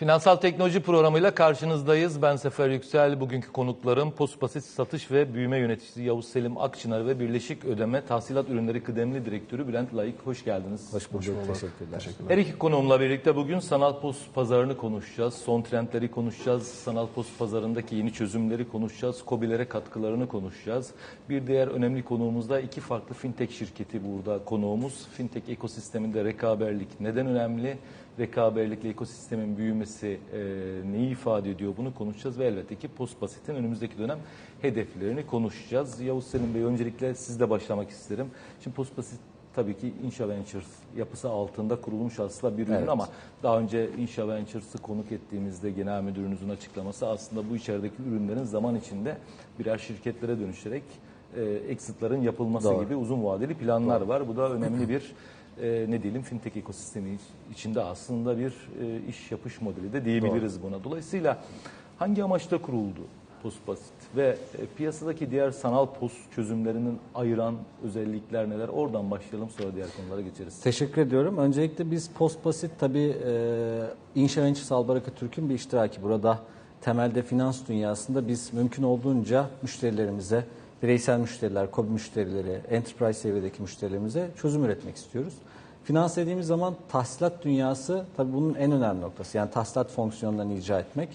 Finansal Teknoloji programıyla karşınızdayız. Ben Sefer Yüksel. Bugünkü konuklarım Postbasit Satış ve Büyüme Yöneticisi Yavuz Selim Akçınar ve Birleşik Ödeme Tahsilat Ürünleri Kıdemli Direktörü Bülent Layık. Hoş geldiniz. Hoş bulduk. Teşekkürler. Her iki konuğumla birlikte bugün sanal post pazarını konuşacağız. Son trendleri konuşacağız. Sanal post pazarındaki yeni çözümleri konuşacağız. COBİ'lere katkılarını konuşacağız. Bir diğer önemli konuğumuz da iki farklı fintech şirketi burada konuğumuz. Fintech ekosisteminde rekaberlik neden önemli? Rekaberlikle ekosistemin büyümesi e, neyi ifade ediyor bunu konuşacağız ve elbette ki Postbasit'in önümüzdeki dönem hedeflerini konuşacağız. Yavuz Selim Bey öncelikle sizle başlamak isterim. Şimdi Postbasit tabii ki Insha Ventures yapısı altında kurulmuş aslında bir ürün Evet. ama daha önce Insha Ventures'ı konuk ettiğimizde genel müdürünüzün açıklaması aslında bu içerideki ürünlerin zaman içinde birer şirketlere dönüşerek e, exit'ların yapılması Doğru. gibi uzun vadeli planlar var. Bu da önemli bir e, ne diyelim fintech ekosistemi iç- içinde aslında bir e, iş yapış modeli de diyebiliriz buna. Dolayısıyla hangi amaçla kuruldu Postbasit ve e, piyasadaki diğer sanal post çözümlerinin ayıran özellikler neler? Oradan başlayalım sonra diğer konulara geçeriz. Teşekkür ediyorum. Öncelikle biz Postbasit tabii e, İnşa Ventures Albaraka Türk'ün bir iştiraki. Burada temelde finans dünyasında biz mümkün olduğunca müşterilerimize, bireysel müşteriler, KOBİ müşterileri, enterprise seviyedeki müşterilerimize çözüm üretmek istiyoruz. Finans dediğimiz zaman tahsilat dünyası tabii bunun en önemli noktası. Yani tahsilat fonksiyonlarını icra etmek.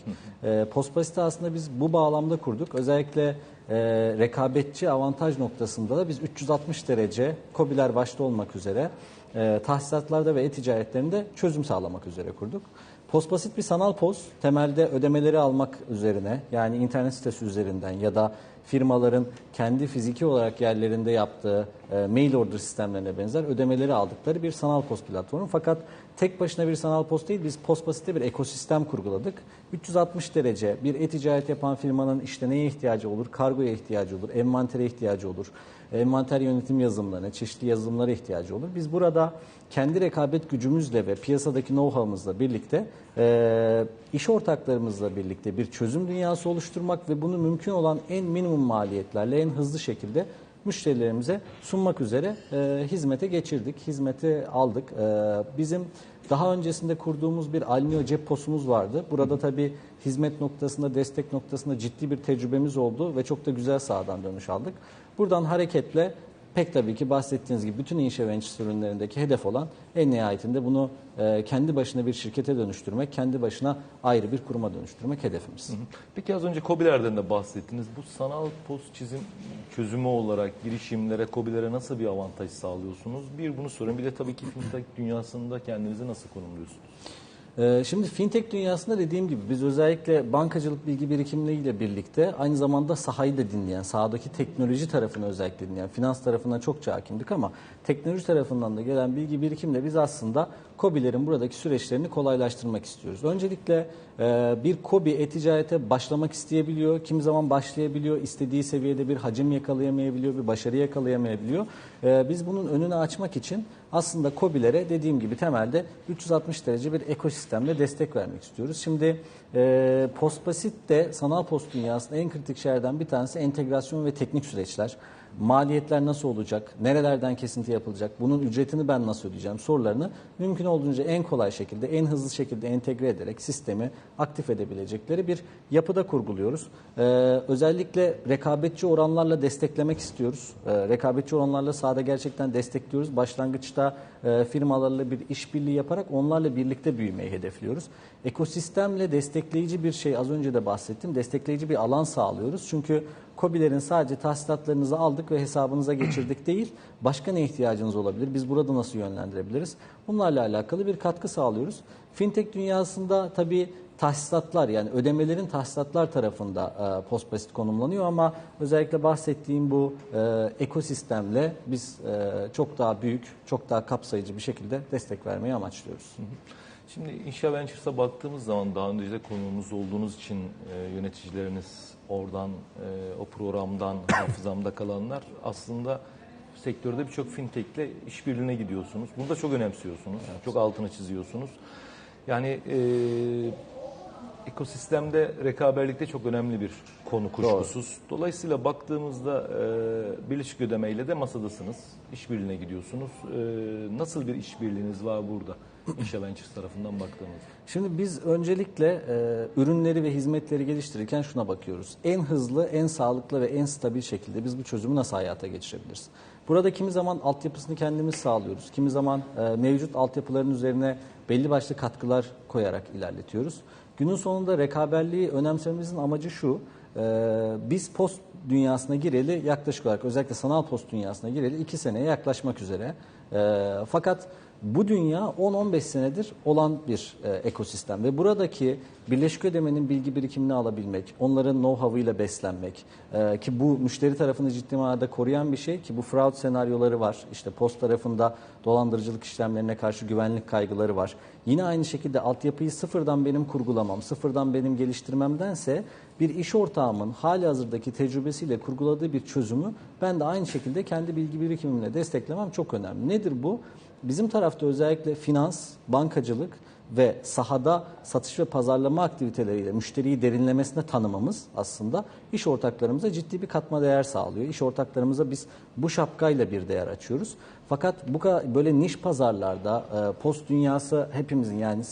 E, Postbasit'i aslında biz bu bağlamda kurduk. Özellikle e, rekabetçi avantaj noktasında da biz 360 derece KOBİ'ler başta olmak üzere e, tahsilatlarda ve e-ticaretlerinde çözüm sağlamak üzere kurduk. Postbasit bir sanal poz. Temelde ödemeleri almak üzerine yani internet sitesi üzerinden ya da firmaların kendi fiziki olarak yerlerinde yaptığı e, mail order sistemlerine benzer ödemeleri aldıkları bir sanal post platformu. Fakat tek başına bir sanal post değil biz Postbasit'te bir ekosistem kurguladık. 360 derece bir e-ticaret yapan firmanın işte neye ihtiyacı olur? Kargoya ihtiyacı olur, envantere ihtiyacı olur, envanter yönetim yazılımlarına, çeşitli yazılımlara ihtiyacı olur. Biz burada kendi rekabet gücümüzle ve piyasadaki know-how'ımızla birlikte e, iş ortaklarımızla birlikte bir çözüm dünyası oluşturmak ve bunu mümkün olan en minimum maliyetlerle en hızlı şekilde müşterilerimize sunmak üzere e, hizmete geçirdik, hizmeti aldık. E, bizim daha öncesinde kurduğumuz bir Alnio cep posumuz vardı. Burada tabii hizmet noktasında, destek noktasında ciddi bir tecrübemiz oldu ve çok da güzel sahadan dönüş aldık. Buradan hareketle pek tabii ki bahsettiğiniz gibi bütün inşa ventures ürünlerindeki hedef olan en nihayetinde bunu e, kendi başına bir şirkete dönüştürmek, kendi başına ayrı bir kuruma dönüştürmek hedefimiz. Peki az önce COBİ'lerden de bahsettiniz. Bu sanal post çizim çözümü olarak girişimlere, COBİ'lere nasıl bir avantaj sağlıyorsunuz? Bir bunu sorayım. Bir de tabii ki fintech dünyasında kendinizi nasıl konumluyorsunuz? Ee, Şimdi fintech dünyasında dediğim gibi biz özellikle bankacılık bilgi birikimleriyle birlikte aynı zamanda sahayı da dinleyen, sahadaki teknoloji tarafını özellikle dinleyen, finans tarafına çokça hakimdik ama teknoloji tarafından da gelen bilgi birikimle biz aslında KOBİ'lerin buradaki süreçlerini kolaylaştırmak istiyoruz. Öncelikle e, bir KOBİ e-ticarete başlamak isteyebiliyor, kimi zaman başlayabiliyor, istediği seviyede bir hacim yakalayamayabiliyor, bir başarı yakalayamayabiliyor. E, Biz bunun önünü açmak için aslında KOBİ'lere dediğim gibi temelde 360 derece bir ekosistemle destek vermek istiyoruz. Şimdi e, Postbasit de sanal post dünyasında en kritik şeylerden bir tanesi entegrasyon ve teknik süreçler. Maliyetler nasıl olacak? Nerelerden kesinti yapılacak? Bunun ücretini ben nasıl ödeyeceğim? Sorularını mümkün olduğunca en kolay şekilde, en hızlı şekilde entegre ederek sistemi aktif edebilecekleri bir yapıda kurguluyoruz. Ee, özellikle rekabetçi oranlarla desteklemek istiyoruz. Ee, rekabetçi oranlarla sahada gerçekten destekliyoruz. Başlangıçta e, firmalarla bir işbirliği yaparak onlarla birlikte büyümeyi hedefliyoruz. Ekosistemle destekleyici bir şey az önce de bahsettim. Destekleyici bir alan sağlıyoruz. Çünkü KOBİ'lerin sadece tahsilatlarınızı aldık ve hesabınıza geçirdik değil. Başka ne ihtiyacınız olabilir? Biz burada nasıl yönlendirebiliriz? Bunlarla alakalı bir katkı sağlıyoruz. Fintech dünyasında tabii tahsisatlar yani ödemelerin tahsisatlar tarafında e, postbasit konumlanıyor ama özellikle bahsettiğim bu e, ekosistemle biz e, çok daha büyük, çok daha kapsayıcı bir şekilde destek vermeyi amaçlıyoruz. Şimdi Insha Ventures'a baktığımız zaman daha önce de konuğumuz olduğunuz için e, yöneticileriniz oradan, e, o programdan hafızamda kalanlar aslında sektörde birçok fintechle işbirliğine gidiyorsunuz. Bunu da çok önemsiyorsunuz. Çok altını çiziyorsunuz. Yani e, ekosistemde rekaberlikte çok önemli bir konu kuşkusuz. Dolayısıyla baktığımızda e, Birleşik Ödeme ile de masadasınız. İşbirliğine gidiyorsunuz. E, nasıl bir işbirliğiniz var burada? Inşa Ventures tarafından baktığımızda? Şimdi biz öncelikle e, ürünleri ve hizmetleri geliştirirken şuna bakıyoruz. En hızlı, en sağlıklı ve en stabil şekilde biz bu çözümü nasıl hayata geçirebiliriz? Burada kimi zaman altyapısını kendimiz sağlıyoruz. Kimi zaman e, mevcut altyapıların üzerine belli başlı katkılar koyarak ilerletiyoruz. Günün sonunda rekaberliği önemsememizin amacı şu. e, biz post dünyasına gireli yaklaşık olarak özellikle sanal post dünyasına gireli 2 seneye yaklaşmak üzere. E, fakat bu dünya 10-15 senedir olan bir e, ekosistem ve buradaki birleşik ödemenin bilgi birikimini alabilmek, onların know-how'ıyla beslenmek e, ki bu müşteri tarafını ciddi manada koruyan bir şey ki bu fraud senaryoları var. İşte post tarafında dolandırıcılık işlemlerine karşı güvenlik kaygıları var. Yine aynı şekilde altyapıyı sıfırdan benim kurgulamam, sıfırdan benim geliştirmemdense bir iş ortağımın hali hazırdaki tecrübesiyle kurguladığı bir çözümü ben de aynı şekilde kendi bilgi birikimimle desteklemem çok önemli. Nedir bu? Bizim tarafta özellikle finans, bankacılık ve sahada satış ve pazarlama aktiviteleriyle müşteriyi derinlemesine tanımamız aslında iş ortaklarımıza ciddi bir katma değer sağlıyor. İş ortaklarımıza biz bu şapkayla bir değer açıyoruz. Fakat bu böyle niş pazarlarda e, post dünyası hepimizin yani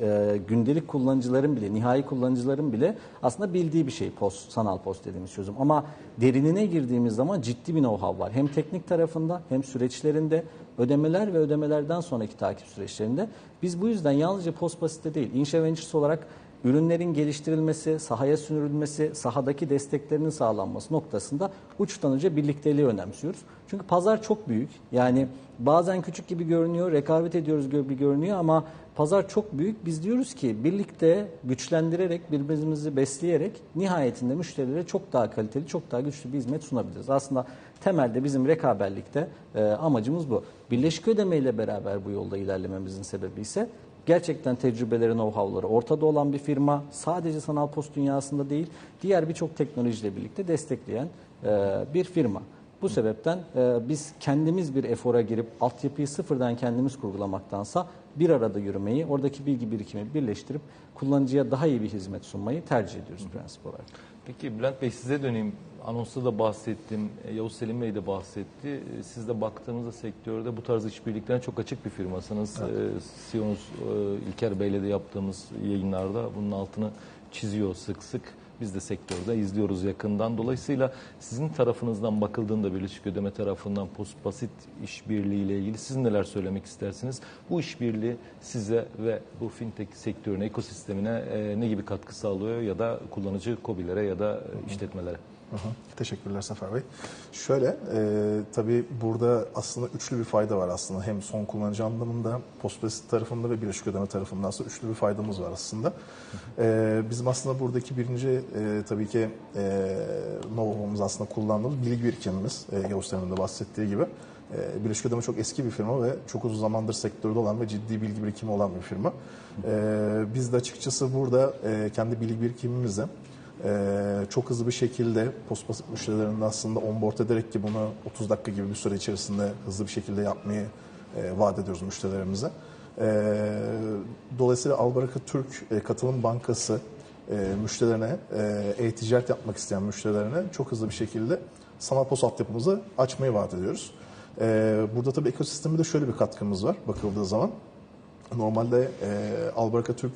e, gündelik kullanıcıların bile, nihai kullanıcıların bile aslında bildiği bir şey post, sanal post dediğimiz çözüm. Ama derinine girdiğimiz zaman ciddi bir know-how var. Hem teknik tarafında hem süreçlerinde ödemeler ve ödemelerden sonraki takip süreçlerinde. Biz bu yüzden yalnızca post basite değil, Inşa olarak ürünlerin geliştirilmesi, sahaya sürülmesi, sahadaki desteklerinin sağlanması noktasında uçtan uca birlikteliği önemsiyoruz. Çünkü pazar çok büyük. Yani bazen küçük gibi görünüyor, rekabet ediyoruz gibi görünüyor ama pazar çok büyük. Biz diyoruz ki birlikte güçlendirerek, birbirimizi besleyerek nihayetinde müşterilere çok daha kaliteli, çok daha güçlü bir hizmet sunabiliriz. Aslında temelde bizim rekaberlikte e, amacımız bu. Birleşik ödeme ile beraber bu yolda ilerlememizin sebebi ise gerçekten tecrübeleri, know-how'ları ortada olan bir firma. Sadece sanal post dünyasında değil, diğer birçok teknolojiyle birlikte destekleyen e, bir firma. Bu sebepten e, biz kendimiz bir efora girip altyapıyı sıfırdan kendimiz kurgulamaktansa bir arada yürümeyi, oradaki bilgi birikimi birleştirip kullanıcıya daha iyi bir hizmet sunmayı tercih ediyoruz prensip olarak. Peki Bülent Bey size döneyim. Anonsta da bahsettim. E, Yavuz Selim Bey de bahsetti. E, Siz de baktığınızda sektörde bu tarz işbirliklerine çok açık bir firmasınız. Evet. CEO'nuz e, İlker Bey'le de yaptığımız yayınlarda bunun altını çiziyor sık sık. Biz de sektörde izliyoruz yakından. Dolayısıyla sizin tarafınızdan bakıldığında Birleşik Ödeme tarafından post basit işbirliği ile ilgili siz neler söylemek istersiniz? Bu işbirliği size ve bu fintech sektörüne, ekosistemine e, ne gibi katkı sağlıyor ya da kullanıcı kobilere ya da e, işletmelere? Hı. Teşekkürler Sefer Bey. Şöyle, e, tabii burada aslında üçlü bir fayda var aslında. Hem son kullanıcı anlamında, postbasit tarafında ve birleşik ödeme tarafında aslında üçlü bir faydamız var aslında. E, bizim aslında buradaki birinci e, tabii ki e, know-how'umuz aslında kullandığımız bilgi birikimimiz. E, Yavuz Selim'in de bahsettiği gibi. E, Birleşik Ödeme çok eski bir firma ve çok uzun zamandır sektörde olan ve ciddi bilgi birikimi olan bir firma. E, biz de açıkçası burada e, kendi bilgi birikimimizle çok hızlı bir şekilde post basit müşterilerini aslında onboard ederek ki bunu 30 dakika gibi bir süre içerisinde hızlı bir şekilde yapmayı e, vaat ediyoruz müşterilerimize. Ee, dolayısıyla Albaraka Türk e, Katılım Bankası e, müşterilerine, e-ticaret yapmak isteyen müşterilerine çok hızlı bir şekilde sanal post altyapımızı açmayı vaat ediyoruz. Ee, burada tabii ekosisteme de şöyle bir katkımız var bakıldığı zaman. Normalde Albaraka Türk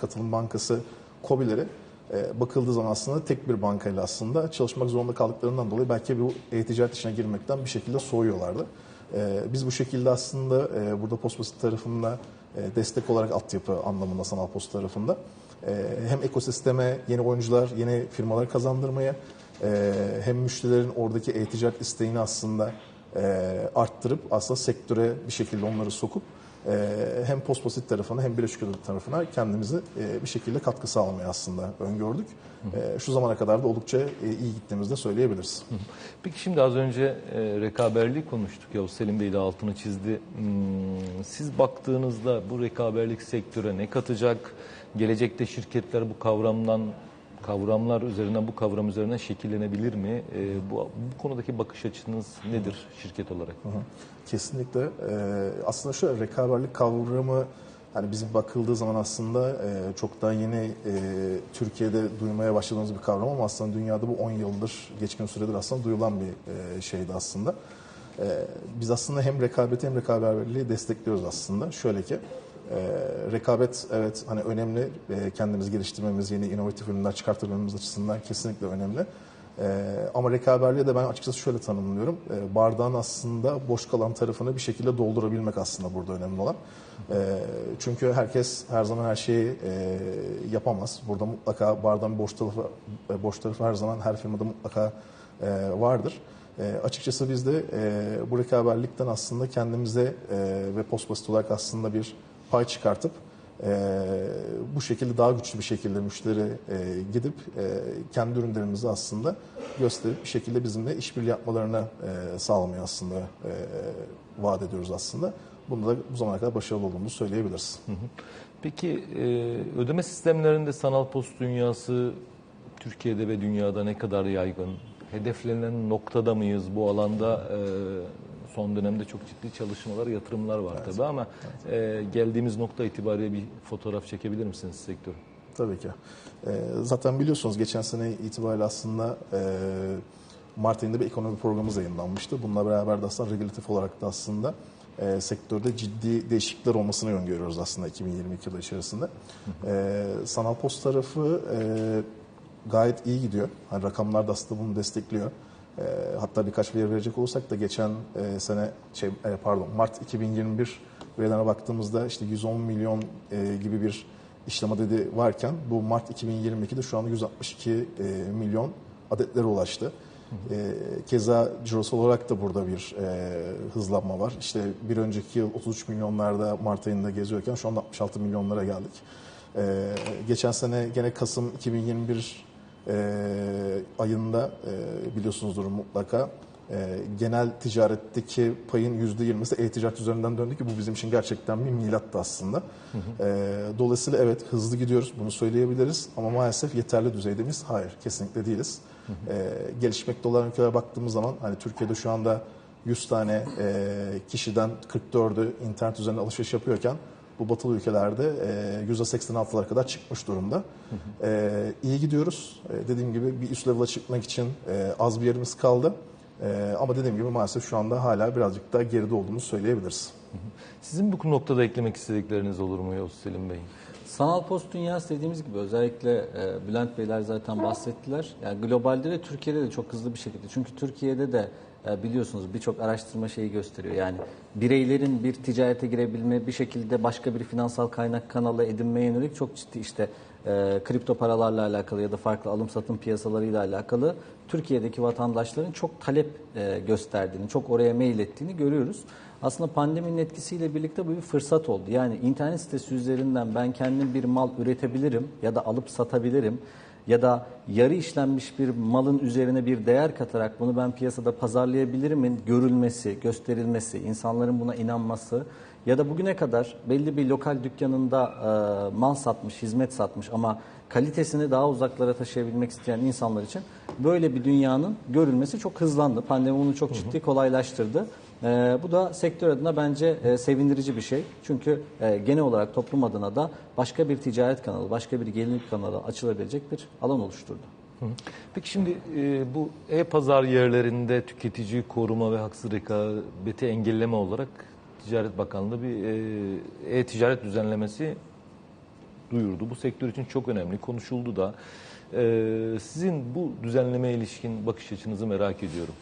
Katılım Bankası COBİ'leri e, bakıldığı zaman aslında tek bir bankayla aslında çalışmak zorunda kaldıklarından dolayı belki bu e-ticaret işine girmekten bir şekilde soğuyorlardı. E, biz bu şekilde aslında e, burada Postbasit tarafında e, destek olarak altyapı anlamında sanal post tarafında hem ekosisteme yeni oyuncular, yeni firmalar kazandırmaya hem müşterilerin oradaki e-ticaret isteğini aslında arttırıp aslında sektöre bir şekilde onları sokup hem Postbasit tarafına hem Birleşik Ödeme tarafına kendimizi e, bir şekilde katkı sağlamayı aslında öngördük. E, şu zamana kadar da oldukça e, iyi gittiğimizi de söyleyebiliriz. Peki şimdi az önce e, rekaberliği konuştuk. Yavuz Selim Bey de altını çizdi. Hmm, siz baktığınızda bu rekaberlik sektöre ne katacak? Gelecekte şirketler bu kavramdan kavramlar üzerinden bu kavram üzerinden şekillenebilir mi? E, bu, bu konudaki bakış açınız nedir şirket olarak? Hı. Kesinlikle. Ee, aslında şöyle rekaberlik kavramı hani bizim bakıldığı zaman aslında e, çok yeni e, Türkiye'de duymaya başladığımız bir kavram ama aslında dünyada bu 10 yıldır geçkin süredir aslında duyulan bir e, şeydi aslında. E, biz aslında hem rekabeti hem rekabetçiliği destekliyoruz aslında. Şöyle ki e, rekabet evet hani önemli. E, kendimizi geliştirmemiz, yeni inovatif ürünler çıkartabilmemiz açısından kesinlikle önemli. E, ama rekaberliği de ben açıkçası şöyle tanımlıyorum. E, bardağın aslında boş kalan tarafını bir şekilde doldurabilmek aslında burada önemli olan. E, çünkü herkes her zaman her şeyi e, yapamaz. Burada mutlaka bardağın boş tarafı, e, boş tarafı her zaman her firmada mutlaka e, vardır. E, açıkçası biz de e, bu rekaberlikten aslında kendimize e, ve postbasit olarak aslında bir pay çıkartıp e, bu şekilde daha güçlü bir şekilde müşteri e, gidip e, kendi ürünlerimizi aslında gösterip bir şekilde bizimle işbirliği yapmalarını e, sağlamayı aslında e, vaat ediyoruz aslında. Bunda da bu zamana kadar başarılı olduğumuzu söyleyebiliriz. Peki e, ödeme sistemlerinde sanal post dünyası Türkiye'de ve dünyada ne kadar yaygın? Hedeflenen noktada mıyız bu alanda? E, son dönemde çok ciddi çalışmalar, yatırımlar var tabii ama e, geldiğimiz nokta itibariyle bir fotoğraf çekebilir misiniz sektör? Tabii ki. Ee, zaten biliyorsunuz geçen sene itibariyle aslında e, Mart ayında bir ekonomi programımız yayınlanmıştı. Bununla beraber de aslında regülatif olarak da aslında e, sektörde ciddi değişiklikler olmasını öngörüyoruz aslında 2022 yılı içerisinde. E, sanal post tarafı e, gayet iyi gidiyor. Hani rakamlar da aslında bunu destekliyor. E, hatta birkaç veri verecek olursak da geçen e, sene şey e, pardon Mart 2021 verilerine baktığımızda işte 110 milyon e, gibi bir işlem adedi varken bu Mart 2022'de şu anda 162 e, milyon adetlere ulaştı. E, keza cirosal olarak da burada bir e, hızlanma var. İşte bir önceki yıl 33 milyonlarda Mart ayında geziyorken şu anda 66 milyonlara geldik. E, geçen sene gene Kasım 2021 e, ayında e, biliyorsunuzdur mutlaka e, genel ticaretteki payın %20'si e-ticaret üzerinden döndü ki bu bizim için gerçekten bir milattı aslında. E, dolayısıyla evet hızlı gidiyoruz bunu söyleyebiliriz ama maalesef yeterli düzeyde miyiz? Hayır kesinlikle değiliz. E, gelişmekte olan ülkelere baktığımız zaman hani Türkiye'de şu anda 100 tane e, kişiden 44'ü internet üzerinden alışveriş yapıyorken bu batılı ülkelerde e, %86'lara kadar çıkmış durumda. E, iyi gidiyoruz. E, dediğim gibi bir üst level'a çıkmak için e, az bir yerimiz kaldı. E, ama dediğim gibi maalesef şu anda hala birazcık daha geride olduğumuzu söyleyebiliriz. Sizin bu noktada eklemek istedikleriniz olur mu Yavuz Selim Bey? Sanal post dünyası dediğimiz gibi özellikle e, Bülent Beyler zaten bahsettiler. Yani globalde ve Türkiye'de de çok hızlı bir şekilde. Çünkü Türkiye'de de biliyorsunuz birçok araştırma şeyi gösteriyor. Yani bireylerin bir ticarete girebilme, bir şekilde başka bir finansal kaynak kanalı edinmeye yönelik çok ciddi işte e, kripto paralarla alakalı ya da farklı alım satım piyasalarıyla alakalı Türkiye'deki vatandaşların çok talep e, gösterdiğini, çok oraya mail ettiğini görüyoruz. Aslında pandeminin etkisiyle birlikte bu bir fırsat oldu. Yani internet sitesi üzerinden ben kendim bir mal üretebilirim ya da alıp satabilirim ya da yarı işlenmiş bir malın üzerine bir değer katarak bunu ben piyasada pazarlayabilirimin görülmesi, gösterilmesi, insanların buna inanması ya da bugüne kadar belli bir lokal dükkanında e, mal satmış, hizmet satmış ama kalitesini daha uzaklara taşıyabilmek isteyen insanlar için böyle bir dünyanın görülmesi çok hızlandı. Pandemi bunu çok ciddi kolaylaştırdı. Ee, bu da sektör adına bence e, sevindirici bir şey. Çünkü e, genel olarak toplum adına da başka bir ticaret kanalı, başka bir gelir kanalı açılabilecek bir alan oluşturdu. Peki şimdi e, bu e-pazar yerlerinde tüketici koruma ve haksız rekabeti engelleme olarak Ticaret Bakanlığı bir e, e-ticaret düzenlemesi duyurdu. Bu sektör için çok önemli, konuşuldu da. E, sizin bu düzenlemeye ilişkin bakış açınızı merak ediyorum.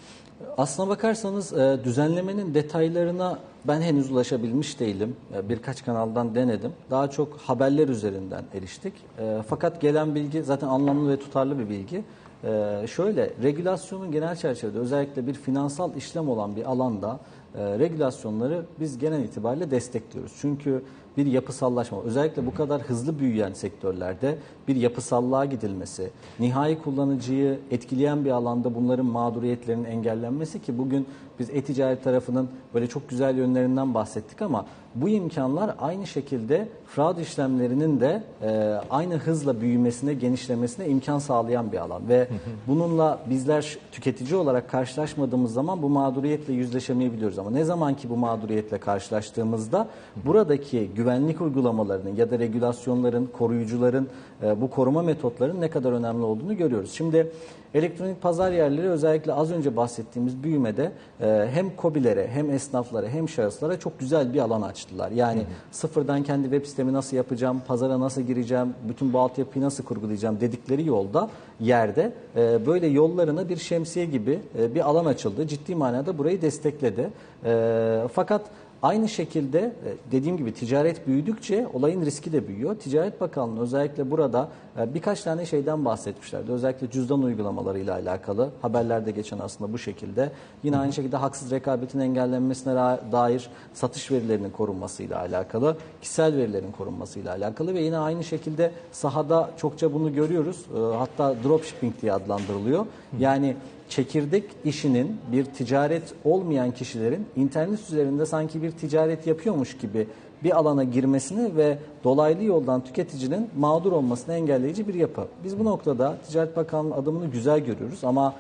Aslına bakarsanız e, düzenlemenin detaylarına ben henüz ulaşabilmiş değilim. E, Birkaç kanaldan denedim. Daha çok haberler üzerinden eriştik. E, Fakat gelen bilgi zaten anlamlı ve tutarlı bir bilgi. E, Şöyle, regülasyonun genel çerçevede özellikle bir finansal işlem olan bir alanda e, regülasyonları biz genel itibariyle destekliyoruz. Çünkü bir yapısallaşma, özellikle bu kadar hızlı büyüyen sektörlerde bir yapısallığa gidilmesi, nihai kullanıcıyı etkileyen bir alanda bunların mağduriyetlerinin engellenmesi ki bugün biz e-ticaret tarafının böyle çok güzel yönlerinden bahsettik ama bu imkanlar aynı şekilde fraud işlemlerinin de e, aynı hızla büyümesine, genişlemesine imkan sağlayan bir alan ve bununla bizler tüketici olarak karşılaşmadığımız zaman bu mağduriyetle yüzleşemeyebiliyoruz. ama ne zaman ki bu mağduriyetle karşılaştığımızda buradaki güvenlik uygulamalarının ya da regülasyonların, koruyucuların, e, bu koruma metotlarının ne kadar önemli olduğunu görüyoruz. Şimdi elektronik pazar yerleri özellikle az önce bahsettiğimiz büyümede e, hem kobilere hem esnaflara hem şahıslara çok güzel bir alan açtılar. Yani sıfırdan kendi web sitemi nasıl yapacağım, pazara nasıl gireceğim, bütün bu altyapıyı nasıl kurgulayacağım dedikleri yolda, yerde e, böyle yollarına bir şemsiye gibi e, bir alan açıldı. Ciddi manada burayı destekledi. E, fakat Aynı şekilde e, dediğim gibi ticaret büyüdükçe olayın riski de büyüyor. Ticaret Bakanlığı özellikle burada e, birkaç tane şeyden bahsetmişlerdi. Özellikle cüzdan uygulamalarıyla alakalı haberlerde geçen aslında bu şekilde. Yine aynı şekilde haksız rekabetin engellenmesine dair satış verilerinin korunmasıyla alakalı, kişisel verilerin korunmasıyla alakalı ve yine aynı şekilde sahada çokça bunu görüyoruz. E, Hatta dropshipping diye adlandırılıyor. Yani çekirdek işinin bir ticaret olmayan kişilerin internet üzerinde sanki bir ticaret yapıyormuş gibi bir alana girmesini ve dolaylı yoldan tüketicinin mağdur olmasını engelleyici bir yapı. Biz bu noktada Ticaret Bakanlığı adımını güzel görüyoruz ama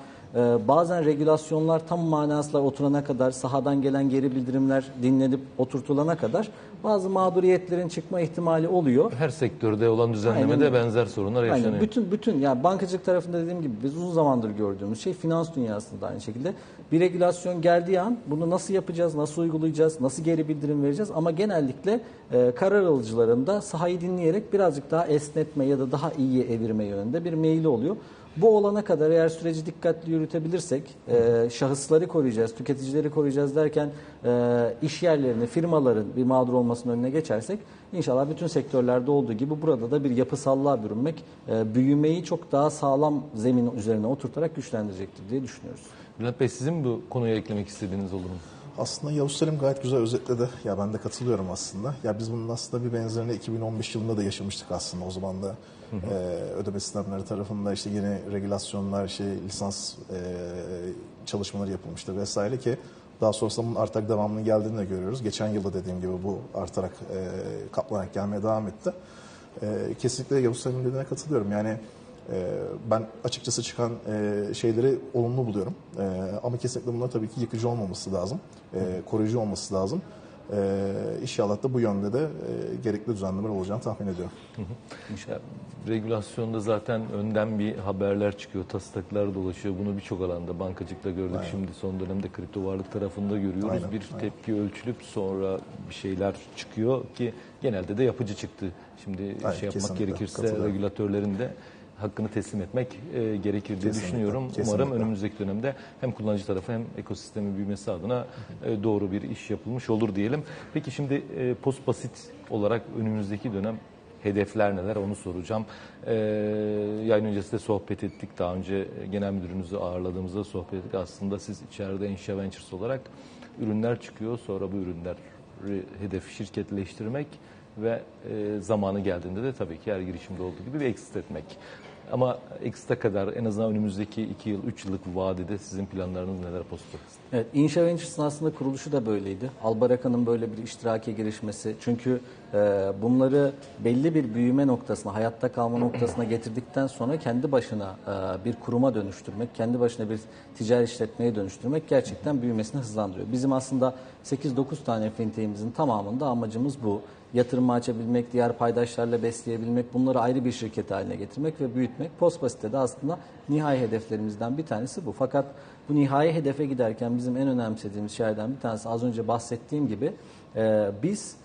bazen regülasyonlar tam manasıyla oturana kadar sahadan gelen geri bildirimler dinlenip oturtulana kadar bazı mağduriyetlerin çıkma ihtimali oluyor. Her sektörde olan düzenlemede Aynen benzer sorunlar yaşanıyor. Aynen. Bütün bütün yani bankacılık tarafında dediğim gibi biz uzun zamandır gördüğümüz şey finans dünyasında da aynı şekilde bir regülasyon geldiği an bunu nasıl yapacağız, nasıl uygulayacağız, nasıl geri bildirim vereceğiz ama genellikle e, karar alıcıların da sahayı dinleyerek birazcık daha esnetme ya da daha iyiye evirme yönünde bir meyili oluyor. Bu olana kadar eğer süreci dikkatli yürütebilirsek, e, şahısları koruyacağız, tüketicileri koruyacağız derken e, iş yerlerini, firmaların bir mağdur olmasının önüne geçersek inşallah bütün sektörlerde olduğu gibi burada da bir yapısallığa bürünmek, e, büyümeyi çok daha sağlam zemin üzerine oturtarak güçlendirecektir diye düşünüyoruz. Bülent Bey sizin bu konuya eklemek istediğiniz olur mu? Aslında Yavuz Selim gayet güzel özetledi. Ya ben de katılıyorum aslında. Ya biz bunun aslında bir benzerini 2015 yılında da yaşamıştık aslında. O zaman da e, ödeme sistemleri tarafında işte yeni regülasyonlar, şey lisans e, çalışmaları yapılmıştı vesaire ki daha sonrasında bunun artarak devamının geldiğini de görüyoruz. Geçen yılda dediğim gibi bu artarak e, katlanarak gelmeye devam etti. E, kesinlikle Yavuz Selim'in dediğine katılıyorum. Yani Ben açıkçası çıkan e, şeyleri olumlu buluyorum. Ee, Ama kesinlikle bunlar tabii ki yıkıcı olmaması lazım. Ee, Koruyucu olması lazım. İnşallah da bu yönde de e, gerekli düzenlemeler olacağını tahmin ediyorum. Regülasyonda zaten önden bir haberler çıkıyor, taslaklar dolaşıyor. Bunu birçok alanda bankacılıkta gördük. Şimdi son dönemde kripto varlık tarafında görüyoruz. Aynen, bir aynen. tepki ölçülüp sonra bir şeyler çıkıyor ki genelde de yapıcı çıktı. Şimdi şey yapmak kesinlikle, gerekirse regülatörlerin de hakkını teslim etmek e, gerekir diye Kesinlikle, düşünüyorum. Umarım kesinlikle. önümüzdeki dönemde hem kullanıcı tarafı hem ekosistemin büyümesi adına e, doğru bir iş yapılmış olur diyelim. Peki şimdi e, post basit olarak önümüzdeki dönem hedefler neler onu soracağım. E, yayın öncesinde sohbet ettik. Daha önce genel müdürünüzü ağırladığımızda sohbet ettik. Aslında siz içeride Insha Ventures olarak ürünler çıkıyor. Sonra bu ürünleri hedef şirketleştirmek ve e, zamanı geldiğinde de tabii ki her girişimde olduğu gibi bir exit etmek. Ama exit'e kadar en azından önümüzdeki 2 yıl, 3 yıllık vadede sizin planlarınız neler postacı? Evet, Insha Ventures'ın aslında kuruluşu da böyleydi. Albaraka'nın böyle bir iştirake girişmesi. Çünkü e, bunları belli bir büyüme noktasına, hayatta kalma noktasına getirdikten sonra kendi başına e, bir kuruma dönüştürmek, kendi başına bir ticari işletmeye dönüştürmek gerçekten büyümesini hızlandırıyor. Bizim aslında 8-9 tane fintech'imizin tamamında amacımız bu. Yatırım açabilmek, diğer paydaşlarla besleyebilmek, bunları ayrı bir şirket haline getirmek ve büyütmek. Postbasit'te de aslında nihai hedeflerimizden bir tanesi bu. Fakat bu nihai hedefe giderken bizim en önemsediğimiz şeylerden bir tanesi az önce bahsettiğim gibi e, biz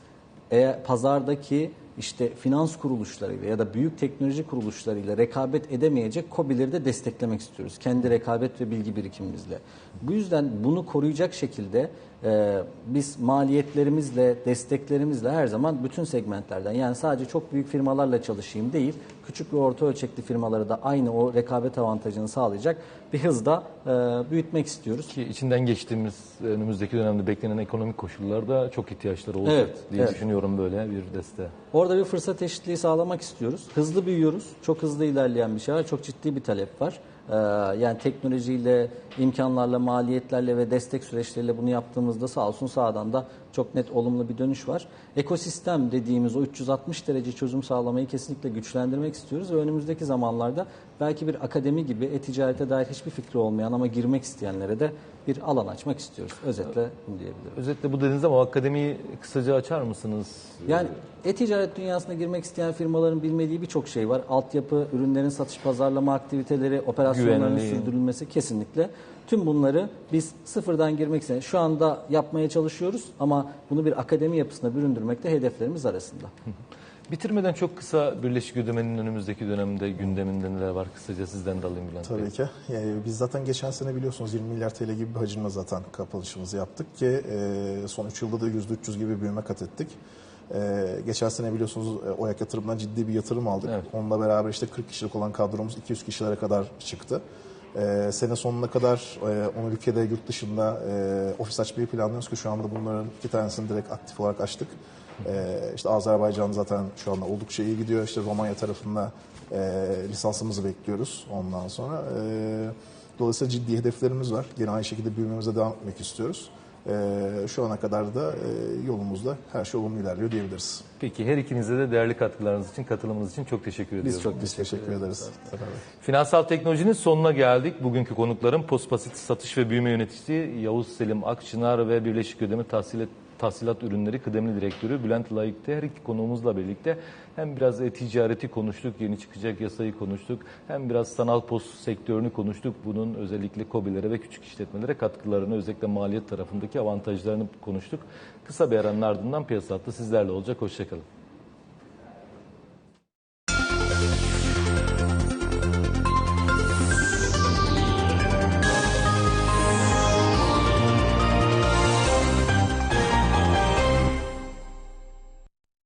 eğer pazardaki işte finans kuruluşlarıyla ya da büyük teknoloji kuruluşlarıyla rekabet edemeyecek KOBİ'leri de desteklemek istiyoruz. Kendi rekabet ve bilgi birikimimizle. Bu yüzden bunu koruyacak şekilde e, biz maliyetlerimizle, desteklerimizle her zaman bütün segmentlerden yani sadece çok büyük firmalarla çalışayım değil, küçük ve orta ölçekli firmaları da aynı o rekabet avantajını sağlayacak bir hızda e, büyütmek istiyoruz. Ki içinden geçtiğimiz önümüzdeki dönemde beklenen ekonomik koşullarda çok ihtiyaçları olacak Evet, diye evet. düşünüyorum böyle bir deste. Orada bir fırsat eşitliği sağlamak istiyoruz. Hızlı büyüyoruz. Çok hızlı ilerleyen bir şey var. Çok ciddi bir talep var. Ee, yani teknolojiyle, imkanlarla, maliyetlerle ve destek süreçleriyle bunu yaptığımızda sağ olsun sağdan da çok net olumlu bir dönüş var. Ekosistem dediğimiz o 360 derece çözüm sağlamayı kesinlikle güçlendirmek istiyoruz ve önümüzdeki zamanlarda belki bir akademi gibi e-ticarete dair hiçbir fikri olmayan ama girmek isteyenlere de bir alan açmak istiyoruz. Özetle bunu diyebilirim. Özetle bu dediniz ama akademiyi kısaca açar mısınız? Yani e-ticaret dünyasına girmek isteyen firmaların bilmediği birçok şey var. Altyapı, ürünlerin satış pazarlama aktiviteleri, operasyonların Güvenliği. sürdürülmesi kesinlikle. Tüm bunları biz sıfırdan girmek isteyen, şu anda yapmaya çalışıyoruz ama bunu bir akademi yapısına büründürmek de hedeflerimiz arasında. Bitirmeden çok kısa Birleşik Ödeme'nin önümüzdeki dönemde gündeminde neler var kısaca sizden de alayım Bülent Bey. Tabii ki. Yani biz zaten geçen sene biliyorsunuz 20 milyar TL gibi bir hacimle zaten kapanışımızı yaptık ki e, son 3 yılda da %300 gibi büyüme kat ettik. E, geçen sene biliyorsunuz e, OYAK yatırımdan ciddi bir yatırım aldık. Evet. Onunla beraber işte 40 kişilik olan kadromuz 200 kişilere kadar çıktı. E, sene sonuna kadar e, 10 ülkede yurt dışında e, ofis açmayı planlıyoruz ki şu anda bunların iki tanesini direkt aktif olarak açtık. E, işte Azerbaycan zaten şu anda oldukça iyi gidiyor. İşte Romanya tarafında e, lisansımızı bekliyoruz ondan sonra. E, dolayısıyla ciddi hedeflerimiz var. Yine aynı şekilde büyümemize devam etmek istiyoruz. E, şu ana kadar da e, yolumuzda her şey olumlu ilerliyor diyebiliriz. Peki her ikinize de değerli katkılarınız için, katılımınız için çok teşekkür ediyorum. Biz çok Biz teşekkür ederiz. Finansal teknolojinin sonuna geldik. Bugünkü konuklarım Postbasit Satış ve Büyüme Yöneticisi Yavuz Selim Akçınar ve Birleşik Ödeme Tahsilat, Tahsilat Ürünleri Kıdemli Direktörü Bülent Layık'tı. Her iki konuğumuzla birlikte hem biraz e-ticareti konuştuk, yeni çıkacak yasayı konuştuk. Hem biraz sanal post sektörünü konuştuk. Bunun özellikle KOBİ'lere ve küçük işletmelere katkılarını, özellikle maliyet tarafındaki avantajlarını konuştuk. Kısa bir aranın ardından piyasa sizlerle olacak. Hoşçakalın.